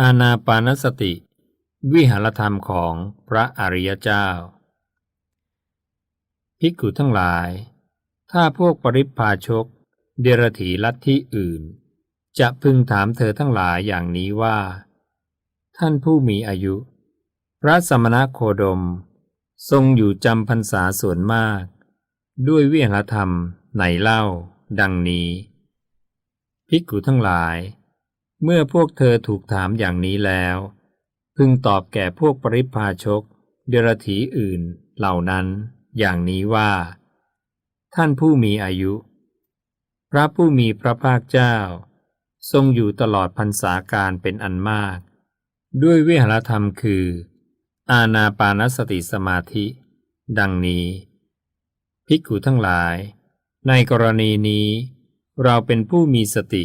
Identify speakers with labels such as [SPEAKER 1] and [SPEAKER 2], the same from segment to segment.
[SPEAKER 1] อาณาปานสติ วิหารธรรมของพระอริยเจ้า ภิกขุทั้งหลาย ถ้าพวกปริพพาชก เดรถีลัทธิอื่น จะพึงถามเธอทั้งหลายอย่างนี้ว่า ท่านผู้มีอายุ พระสมณโคดม ทรงอยู่จำพรรษาส่วนมาก ด้วยวิหารธรรมไหนเล่า ดังนี้ ภิกขุทั้งหลาย เมื่อพวกเธอถูกถามอย่างนี้แล้ว พึงตอบแก่พวกปริพาชกเดรถีอื่นเหล่านั้น อย่างนี้ว่า ท่านผู้มีอายุ พระผู้มีพระภาคเจ้า ทรงอยู่ตลอดพรรษาการเป็นอันมาก ด้วยวิหารธรรมคือ อาณาปานสติสมาธิ ดังนี้ ภิกขุทั้งหลาย ในกรณีนี้ เราเป็นผู้มีสติ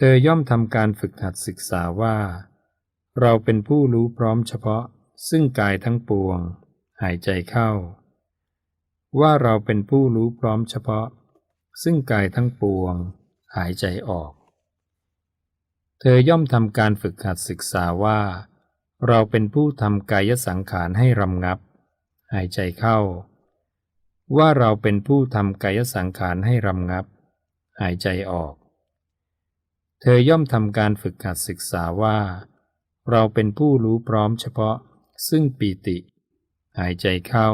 [SPEAKER 1] เธอย่อมทำการฝึกหัดศึกษาว่า เราเป็นผู้รู้พร้อมเฉพาะ ซึ่งกายทั้งปวง หายใจเข้า ว่าเราเป็นผู้รู้พร้อมเฉพาะ ซึ่งกายทั้งปวง หายใจออก เธอย่อมทำการฝึกหัดศึกษาว่า เราเป็นผู้ทำกายสังขารให้รำงับ หายใจเข้า ว่าเราเป็นผู้ทำกายสังขารให้รำงับ หายใจออก เธอย่อมทำการฝึกหัดศึกษาว่า เราเป็นผู้รู้พร้อมเฉพาะ ซึ่งปีติ หายใจเข้า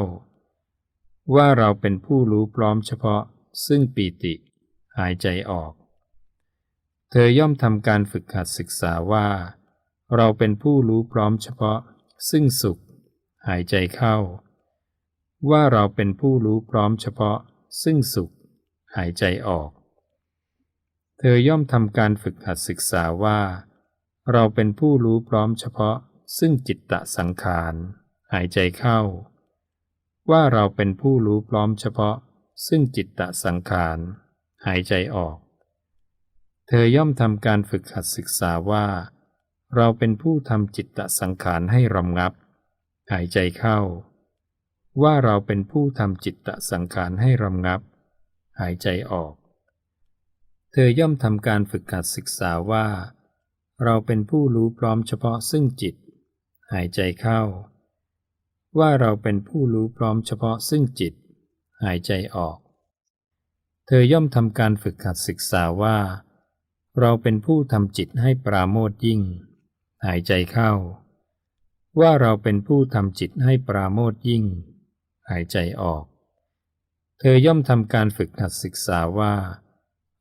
[SPEAKER 1] ว่าเราเป็นผู้รู้พร้อมเฉพาะ ซึ่งปีติ หายใจออก เธอย่อมทำการฝึกหัดศึกษาว่า เราเป็นผู้รู้พร้อมเฉพาะ ซึ่งสุข หายใจเข้า ว่าเราเป็นผู้รู้พร้อมเฉพาะ ซึ่งสุข หายใจออก เธอย่อมทำการฝึกหัดศึกษาว่า เราเป็นผู้รู้พร้อมเฉพาะ ซึ่งจิตตะสังขาร หายใจเข้า ว่าเราเป็นผู้รู้พร้อมเฉพาะ ซึ่งจิตตะสังขาร หายใจออก เธอย่อมทำการฝึกหัดศึกษาว่า เราเป็นผู้ทำจิตตะสังขารให้รำงับ หายใจเข้า ว่าเราเป็นผู้ทำจิตตะสังขารให้รำงับ หายใจออก เธอย่อมทำการฝึกหัดศึกษาว่า เราเป็นผู้รู้พร้อมเฉพาะซึ่งจิต หายใจเข้า ว่าเราเป็นผู้รู้พร้อมเฉพาะซึ่งจิต หายใจออก เธอย่อมทำการฝึกหัดศึกษาว่า เราเป็นผู้ทำจิตให้ปราโมทยิ่ง หายใจเข้า ว่าเราเป็นผู้ทำจิตให้ปราโมทยิ่ง หายใจออก เธอย่อมทำการฝึกหัดศึกษาว่า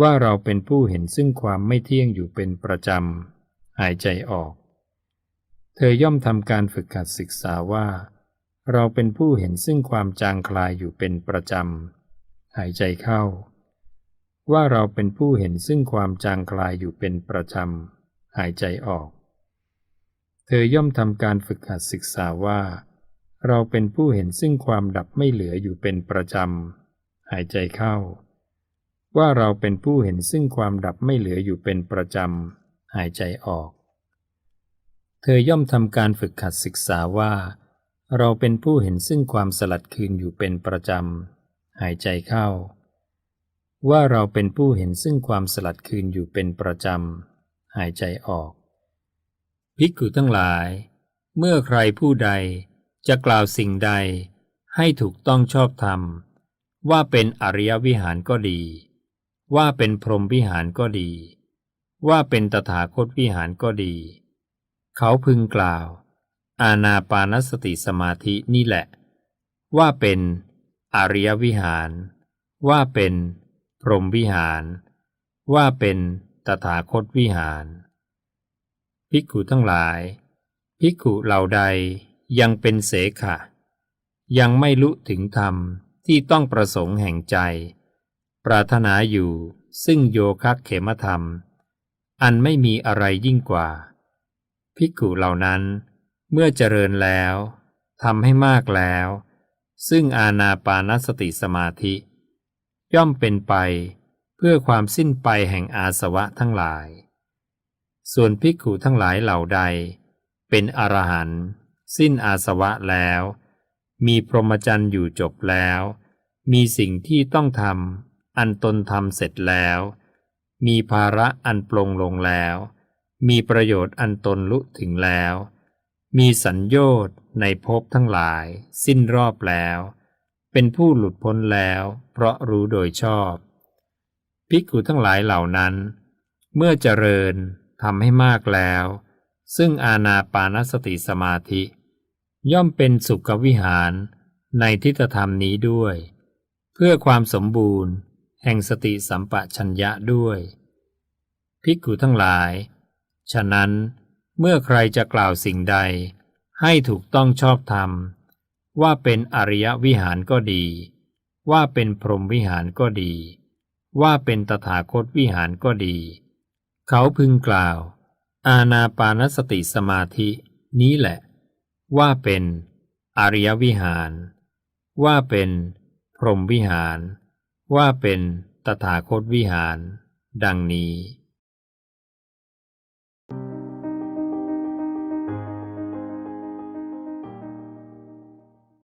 [SPEAKER 1] ว่าเราเป็นผู้เห็นซึ่งความไม่เที่ยงอยู่เป็นประจำ หายใจออก เธอย่อมทำการฝึกหัดศึกษาว่า เราเป็นผู้เห็นซึ่งความจางคลายอยู่เป็นประจำ หายใจเข้า ว่าเราเป็นผู้เห็นซึ่งความจางคลายอยู่เป็นประจำ หายใจออก เธอย่อมทำการฝึกหัดศึกษาว่า เราเป็นผู้เห็นซึ่งความดับไม่เหลืออยู่เป็นประจำ หายใจเข้า ว่าเราเป็นผู้เห็นซึ่งความดับไม่เหลืออยู่เป็นประจำ หายใจออก เธอย่อมทำการฝึกหัดศึกษาว่า เราเป็นผู้เห็นซึ่งความสลัดคืนอยู่เป็นประจำ หายใจเข้า ว่าเราเป็นผู้เห็นซึ่งความสลัดคืนอยู่เป็นประจำ หายใจออก ภิกขุทั้งหลาย เมื่อใครผู้ใดจะกล่าวสิ่งใดให้ถูกต้องชอบธรรมว่าเป็นอริยวิหารก็ดี ว่าเป็นพรหมวิหารก็ดี ว่าเป็นตถาคตวิหารก็ดี เขาพึงกล่าว อาณาปานสติสมาธินี่แหละ ว่าเป็นอริยวิหาร ว่าเป็นพรหมวิหาร ว่าเป็นตถาคตวิหาร ภิกขุทั้งหลาย ภิกขุเหล่าใดยังเป็นเสขะ ยังไม่ลุถึงธรรมที่ต้องประสงค์แห่งใจ ปรารถนาอยู่ ซึ่งโยคะเขมธรรม อันไม่มีอะไรยิ่งกว่า ภิกขุเหล่านั้น เมื่อเจริญแล้วทำให้มากแล้ว ซึ่งอาณาปานสติสมาธิ ย่อมเป็นไปเพื่อความสิ้นไปแห่งอาสวะทั้งหลาย ส่วนภิกขุทั้งหลายเหล่าใด เป็นอรหันต์สิ้นอาสวะแล้ว มีพรหมจรรย์อยู่จบแล้ว มีสิ่งที่ต้องทำ อันตนทำเสร็จแล้ว มีภาระอันปลงลงแล้ว มีประโยชน์อันตนลุถึงแล้ว มีสัญโยชน์ในภพทั้งหลาย สิ้นรอบแล้ว เป็นผู้หลุดพ้นแล้ว เพราะรู้โดยชอบภิกขุทั้งหลายเหล่านั้น เมื่อเจริญทำให้มากแล้ว ซึ่งอาณาปานสติสมาธิ ย่อมเป็นสุขวิหารในทิฏฐธรรมนี้ด้วย เพื่อความสมบูรณ์ แห่งสติสัมปชัญญะด้วย ภิกขุทั้งหลาย ฉะนั้นเมื่อใครจะกล่าวสิ่งใด ให้ถูกต้องชอบธรรม ว่าเป็นอริยวิหารก็ดี ว่าเป็นพรหมวิหารก็ดี ว่าเป็นตถาคตวิหารก็ดี เขาพึงกล่าว อาณาปานสติสมาธินี้แหละ ว่าเป็นอริยวิหาร ว่าเป็นพรหมวิหาร ว่าเป็นตถาคตวิหาร ดังนี้